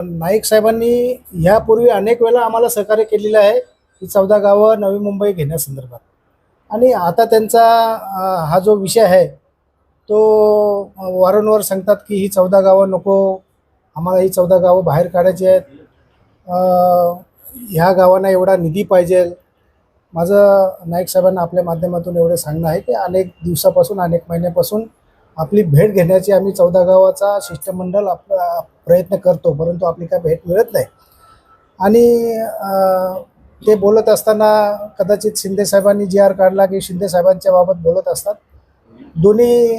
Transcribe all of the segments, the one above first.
नाईक साहेबांनी यापूर्वी अनेक वेळा आम्हाला सहकार्य केलेलं आहे. की चौदा गावं नवी मुंबई घेण्यासंदर्भात. आणि आता त्यांचा हा जो विषय आहे तो वारंवार सांगतात की ही चौदा गावं नको आम्हाला ही चौदा गावं बाहेर काढायची आहेत. ह्या गावांना एवढा निधी पाहिजे. माझं नाईक साहेबांना आपल्या माध्यमातून एवढं सांगणं आहे की अनेक दिवसापासून अनेक महिन्यापासून आपली भेट घेण्याची आम्ही चौदा गावाचा शिष्टमंडळ आपला प्रयत्न करतो परंतु आपली काय भेट मिळत नाही. आणि ते बोलत असताना कदाचित शिंदे साहेबांनी जी आर काढला की शिंदे साहेबांच्या बाबत बोलत असतात. दोन्ही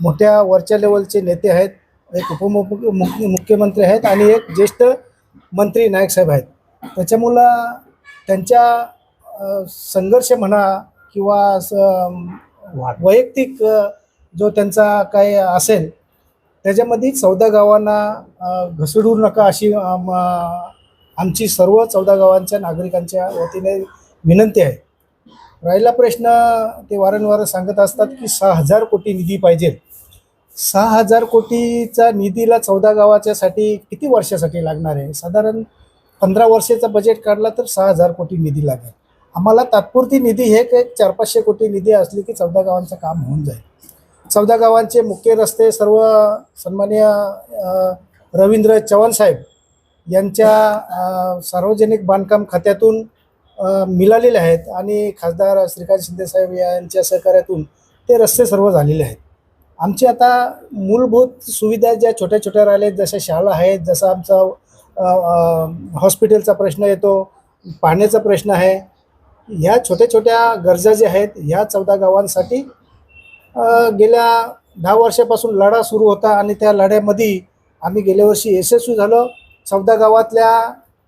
मोठ्या वरच्या लेवलचे नेते आहेत एक उपमुख मुख्य मुख्यमंत्री आहेत आणि एक ज्येष्ठ मंत्री नायकसाहेब आहेत. त्याच्यामुळं त्यांच्या संघर्ष म्हणा किंवा असं वैयक्तिक जो त्यांचा काय असेल त्याच्यामध्ये चौदा गावांना घसडू नका अशी आमची सर्व चौदा गावांच्या नागरिकांच्या वतीने विनंती आहे. राहिला प्रश्न ते वारंवार सांगत असतात की सहा हजार कोटी निधी पाहिजे. सहा हजार कोटीचा निधीला चौदा गावाच्यासाठी किती वर्षासाठी लागणार आहे? साधारण पंधरा वर्षाचा बजेट काढला तर सहा हजार कोटी निधी लागेल. आम्हाला तात्पुरती निधी हे एक चार पाचशे कोटी निधी असली की चौदा गावांचं काम होऊन जाईल. चौदा गावांचे मुख्य रस्ते सर्व सन्मान्य रवींद्र चव्हाण साहेब यांच्या सार्वजनिक बांधकाम खात्यातून मिळालेले आहेत आणि खासदार श्रीकांत शिंदेसाहेब यांच्या सहकार्यातून ते रस्ते सर्व झालेले आहेत. आमची आता मूलभूत सुविधा ज्या छोट्या छोट्या राहिल्या जशा शाळा आहेत जसं आमचा हॉस्पिटलचा प्रश्न येतो पाण्याचा प्रश्न आहे ह्या छोट्या छोट्या गरजा ज्या आहेत ह्या चौदा गावांसाठी गेल्या दहा वर्षापासून लढा सुरू होता आणि त्या लढ्यामध्ये आम्ही गेल्या वर्षी यशस्वी झालो. चौदा गावातल्या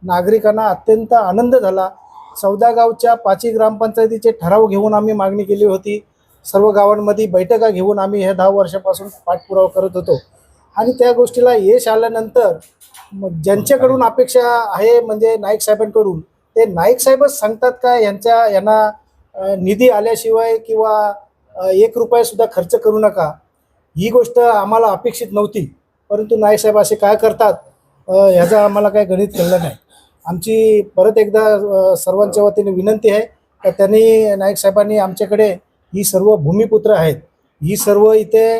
नागरिकांना अत्यंत आनंद झाला. चौदा गावच्या पाचही ग्रामपंचायतीचे ठराव घेऊन आम्ही मागणी केली होती. सर्व गावांमध्ये बैठका घेऊन आम्ही ह्या दहा वर्षापासून पाठपुरावा करत होतो. आणि त्या गोष्टीला यश आल्यानंतर मग ज्यांच्याकडून अपेक्षा आहे म्हणजे नाईक साहेबांकडून ते नाईक साहेबच सांगतात का यांच्या यांना निधी आल्याशिवाय किंवा एक रुपयासुद्धा खर्च करू नका. ही गोष्ट आम्हाला अपेक्षित नव्हती. परंतु नाईक साहेब असे काय करतात? अ, ह्याचं आम्हाला काय गणित कळलं नाही. आमची परत एकदा सर्वांच्या वतीने विनंती आहे का त्यांनी नाईक साहेबांनी आमच्याकडे ही सर्व भूमिपुत्र आहेत. ही सर्व इथे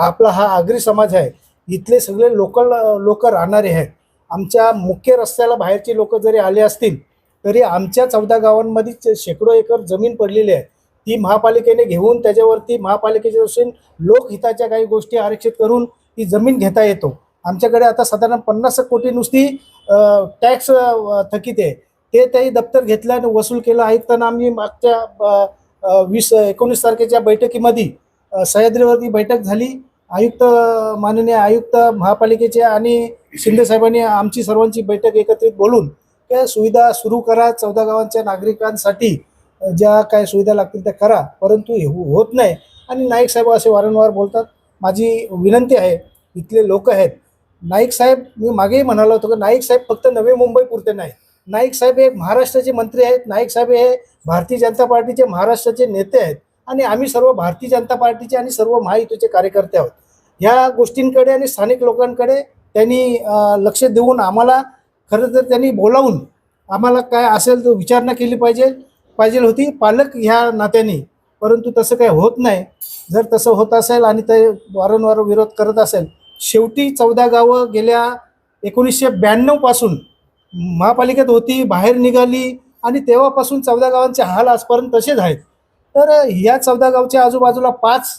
आपला हा आगरी समाज आहे. इथले सगळे लोकल लोक राहणारे आहेत. आमच्या मुख्य रस्त्याला बाहेरचे लोक जरी आले असतील तरी आमच्या चौदा गावांमध्येच शेकडो एकर जमीन पडलेली आहे. ती महापालिकेने घेऊन त्याच्यावरती महापालिकेच्या दृष्टीने लोकहिताच्या काही गोष्टी आरक्षित करून ती जमीन घेता येतो. आमच्याकडे आता साधारण पन्नास कोटी नुसती टॅक्स थकीत आहे. ते त्याही दप्तर घेतलं आणि वसूल केलं. आयुक्तांना आम्ही मागच्या वीस एकोणीस तारखेच्या बैठकीमध्ये सह्याद्रीवरती बैठक झाली. आयुक्त माननीय आयुक्त महापालिकेचे आणि शिंदे साहेबांनी आमची सर्वांची बैठक एकत्रित बोलून त्या सुविधा सुरू करा चौदा गावांच्या नागरिकांसाठी. ज्या काय सुविधा लागतील त्या करा परंतु हे हो- होत नाही. आणि नाईक साहेब असे वारंवार बोलतात माझी विनंती आहे इथले लोक आहेत. नाईक साहेब मी मागेही म्हणालो होतो की नाईक साहेब फक्त नवी मुंबई पुरते नाही. नाईक साहेब हे महाराष्ट्राचे मंत्री आहेत. नाईक साहेब हे भारतीय जनता पार्टीचे महाराष्ट्राचे नेते आहेत. आणि आम्ही सर्व भारतीय जनता पार्टीचे आणि सर्व महायुतीचे कार्यकर्ते आहोत. ह्या गोष्टींकडे आणि स्थानिक लोकांकडे त्यांनी लक्ष देऊन आम्हाला खरं तर त्यांनी बोलावून आम्हाला काय असेल तो विचारणा केली पाहिजे. पाहिजे होती. पालक ह्या नात्याने. परंतु तसं काही होत नाही. जर तसं होत असेल आणि ते वारंवार विरोध करत असेल शेवटी चौदा गावं गेल्या एकोणीसशे ब्याण्णवपासून महापालिकेत होती बाहेर निघाली आणि तेव्हापासून चौदा गावांचे हाल आजपर्यंत तसेच आहेत. तर ह्या चौदा गावच्या आजूबाजूला पाच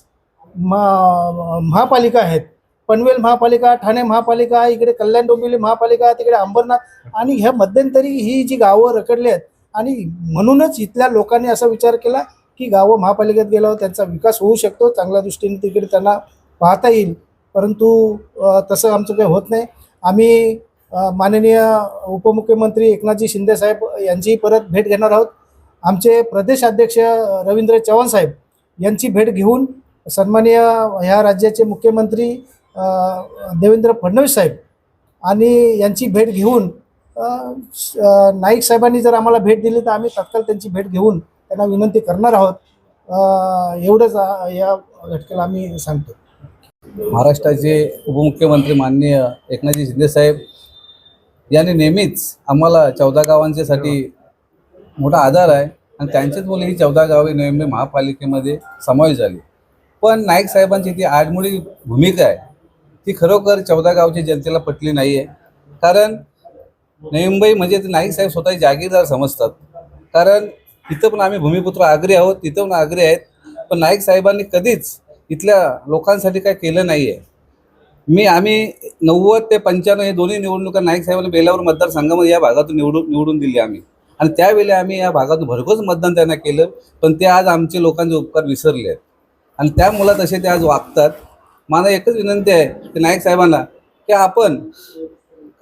महा महापालिका आहेत. पनवेल महापालिका ठाणे महापालिका इकडे कल्याण डोंबिवली महापालिका तिकडे अंबरनाथ आणि ह्या मध्यंतरी ही जी गावं रखडली आहेत आणि म्हणूनच इथल्या लोकांनी असा विचार केला की गावं महापालिकेत गेल्यावर त्यांचा विकास होऊ शकतो चांगल्या दृष्टीने तिकडे त्यांना पाहता येईल. परंतु तसं आमचं काही होत नाही. आम्ही माननीय उपमुख्यमंत्री एकनाथजी शिंदे साहेब यांची परत भेट घेणार आहोत. आमचे प्रदेश अध्यक्ष रवींद्र चव्हाण साहेब यांची भेट घेऊन सन्माननीय ह्या राज्याचे मुख्यमंत्री देवेंद्र फडणवीस साहेब आणि यांची भेट घेऊन नाईक साहेबांनी जर आम्हाला भेट दिली तर आम्ही तत्काळ त्यांची भेट घेऊन त्यांना विनंती करणार आहोत. एवढंच या घटकेला आम्ही सांगतो. महाराष्ट्राचे उपमुख्यमंत्री माननीय एकनाथजी शिंदेसाहेब यांनी नेहमीच आम्हाला चौदा गावांच्यासाठी मोठा आधार आहे आणि त्यांच्याच मुले ही चौदा गावे नोव्हेंबर महापालिकेमध्ये समावेश झाली. पण नाईक साहेबांची ती आडमुळी भूमिका आहे. ती खरोखर चौदा गावच्या जनतेला पटली नाही आहे कारण नवी मुंबई म्हणजे ते नाईक साहेब स्वतः जागीरदार समजतात. कारण इथं पण आम्ही भूमिपुत्र आग्रे आहोत तिथं पण आग्रे आहेत. पण नाईक साहेबांनी कधीच इथल्या लोकांसाठी काय केलं नाही आहे मी आम्ही नव्वद ते पंच्याण्णव हे दोन्ही निवडणुका नाईक साहेबांनी बेलावर मतदारसंघामध्ये या भागातून निवडून निवडून दिली आम्ही. आणि त्यावेळी आम्ही या भागातून भरघोस मतदान त्यांना केलं पण ते आज आमचे लोकांचे उपकार विसरले आहेत. आणि त्या मुलात असे ते आज वागतात. मला एकच विनंती आहे की नाईक साहेबांना की आपण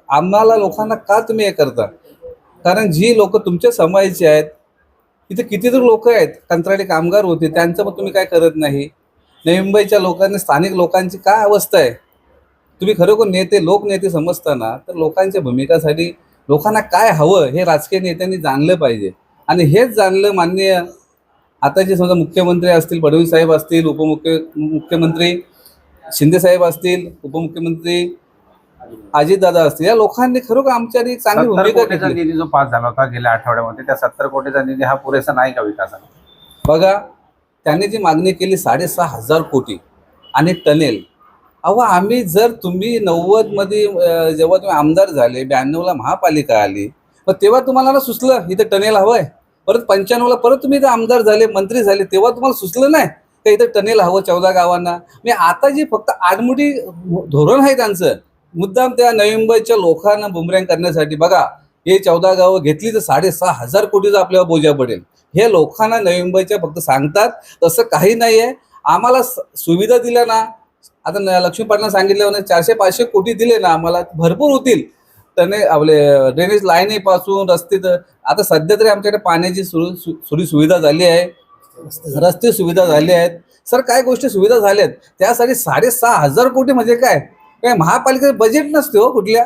आम्हाला लोकांना का तुम्ही हे करता? कारण जी लोक तुमच्या समाजाची आहेत इथे कितीतरी लोक आहेत कंत्राटी कामगार होते त्यांचं पण तुम्ही काय करत नाही? नवी मुंबईच्या लोकांनी स्थानिक लोकांची काय अवस्था आहे? तुम्ही खरोखर नेते लोकनेते समजताना तर लोकांच्या भूमिकासाठी लोकांना काय हवं हे राजकीय नेत्यांनी जाणलं पाहिजे. आणि हेच जाणलं माननीय आताचे समजा मुख्यमंत्री असतील फडणवीस साहेब असतील उपमुख्य मुख्यमंत्री शिंदे साहेब असतील उपमुख्यमंत्री अजितदादा असतील. या लोकांनी खरोखर आमच्यासाठी एक चांगली सत्तर भूमिका कोटीचा घेतली. निधी जो पास झाला होता गेल्या आठवड्यामध्ये त्या सत्तर कोटीचा निधी हा पुरेसा नाही का विकासाला? बघा त्यांनी जी मागणी केली साडेसहा हजार कोटी आणि टनेल. अहो आम्ही जर तुम्ही नव्वदमध्ये अं, जेव्हा तुम्ही आमदार झाले ब्याण्णवला महापालिका आली मग तेव्हा तुम्हाला ना सुचलं इथं टनेल हवंय. परत पंच्याण्णवला परत तुम्ही इथं आमदार झाले मंत्री झाले तेव्हा तुम्हाला सुचलं नाही का इथं टनेल हवं चौदा गावांना? मी आता जी फक्त आडमुठी धोरण आहे त्यांचं मुद्दाम त्या नवी मुंबईच्या लोकांना बुमरँग करण्यासाठी बघा हे चौदा गावं घेतली तर साडेसहा हजार कोटीचा आपल्यावर बोजा पडेल. हे लोकांना नवी मुंबईच्या फक्त सांगतात तसं काही नाही आहे आम्हाला स- सुविधा दिल्या ना आता न- लक्ष्मी पाटला सांगितलं चारशे पाचशे कोटी दिले ना आम्हाला भरपूर होतील. त्याने आपले ड्रेनेज लाईनीपासून रस्ते तर आता सध्या तरी आमच्याकडे पाण्याची सु- सु- सुविधा झाली आहे. रस्ते सुविधा झाले आहेत. सर काय गोष्टी सुविधा झाल्या आहेत त्यासाठी साडेसहा हजार कोटी म्हणजे काय? काय महापालिकेचं बजेट नसते हो कुठल्या.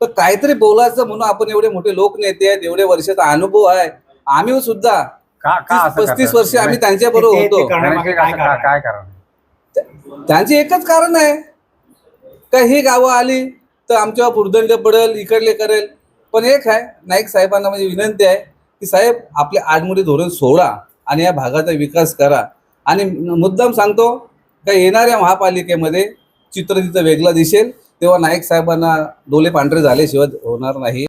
तर काहीतरी बोलायचं म्हणून आपण एवढे मोठे लोकनेते आहेत एवढे वर्षाचा अनुभव आहे. आम्ही सुद्धा का का असं पस्तीस? वर्ष आम्ही त्यांच्या बरोबर होतो. काय कारण का- काय कारण त्यांचे एकच कारण आहे. का ही गावं आली तर आमच्यावर भुर्दंड पडेल इकडले करेल. पण एक आहे नाईक साहेबांना म्हणजे विनंती आहे की साहेब आपले आडमुठी धोरण सोडा आणि या भागाचा विकास करा. आणि मुद्दाम सांगतो का येणाऱ्या महापालिकेमध्ये चित्र तिथं वेगळं दिसेल तेव्हा नाईक साहेबांना डोले पांढरे झाल्याशिवाय होणार नाही.